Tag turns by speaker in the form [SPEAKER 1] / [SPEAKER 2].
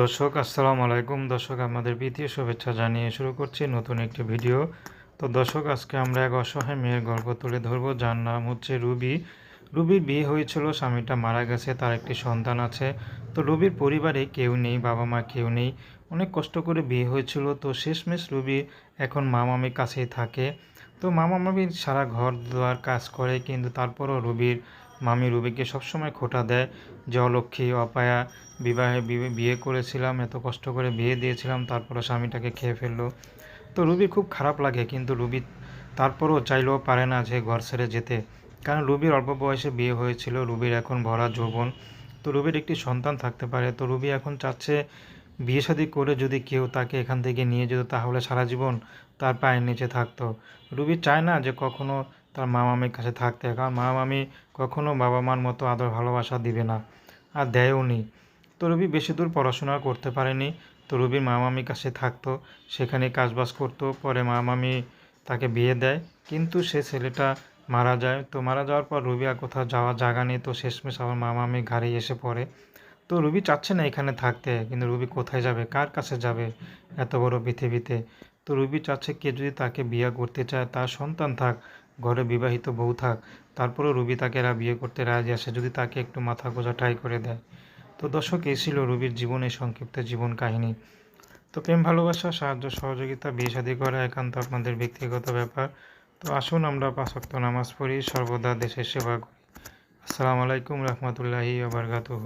[SPEAKER 1] দর্শক, আসসালামু আলাইকুম। দর্শক আমাদের প্রীতীয় শুভেচ্ছা জানিয়ে শুরু করছি নতুন একটি ভিডিও। তো দর্শক, আজকে আমরা এক অসহায় মেয়ের গল্প তুলে ধরবো। যার নাম হচ্ছে রুবি। রুবির বিয়ে হয়েছিল, স্বামীটা মারা গেছে, তার একটি সন্তান আছে। তো রুবির পরিবারে কেউ নেই বাবা মা কেউ নেই। অনেক কষ্ট করে বিয়ে হয়েছিল। তো শেষমেশ রুবি এখন মা মামির কাছেই থাকে। তো মামা মামির সারা ঘর দেওয়ার কাজ করে, কিন্তু তারপরও রুবির মামি রুবিকে সবসময় খোটা দেয় যে অলক্ষী অপায়া, বিবাহে বিয়ে- বিয়ে করেছিলাম, এত কষ্ট করে বিয়ে দিয়েছিলাম তারপরে স্বামীটাকে খেয়ে ফেলল। তো রুবি খুব খারাপ লাগে, কিন্তু রুবি তারপরও চাইলেও পারে না যে ঘর ছেড়ে যেতে। কারণ রুবির অল্প বয়সে বিয়ে হয়েছিল, রুবির এখন ভরা যৌবন। তো রুবির একটি সন্তান থাকতে পারে, তো রুবি এখন চাচ্ছে বিয়ে শাদী করে যদি কেউ তাকে এখান থেকে নিয়ে যেত, তাহলে সারা জীবন তার পায়ের নিচে থাকতো। রুবি চায় না যে কখনো তার মা মামির কাছে থাকতে কারণ মা মামি কখনো বাবা মার মতো আদর ভালোবাসা দিবে না আর দেয়ও নি। তো রবি বেশি দূর পড়াশোনা করতে পারেনি। তো রবির মা মামির কাছে থাকতো, সেখানে কাজবাজ করতো, পরে মা মামি তাকে বিয়ে দেয়। কিন্তু সে ছেলেটা মারা যায়। তো মারা যাওয়ার পর রবি আর কোথাও যাওয়ার জায়গা নেই। তো শেষমেশ আমার মা মামি ঘাড়ে এসে পড়ে। তো রুবি চাচ্ছে না এখানে থাকতে। কিন্তু রুবি কোথায় যাবে? কার কাছে যাবে এত বড় পৃথিবীতে? তো রুবি চাচ্ছে কে যদি তাকে বিয়ে করতে চায়, তার সন্তান থাক। ঘরে বিবাহিত বউ থাক, তারপরেও রুবি তাকে বিয়ে করতে রাজি আসে যদি তাকে একটু মাথা গোজা ঠাই করে দেয়। তো দর্শক, এই ছিল রুবির জীবনের সংক্ষিপ্ত জীবন কাহিনী। তো প্রেম, ভালোবাসা, সাহায্য, সহযোগিতা, বিয়ে শাদী করা একান্ত আপনাদের ব্যক্তিগত ব্যাপার। তো আসুন আমরা পাঁচক্ত নামাজ পড়ি, সর্বদা দেশের সেবা করি। আসসালামু আলাইকুম রহমতুল্লাহি আবরকাতুহ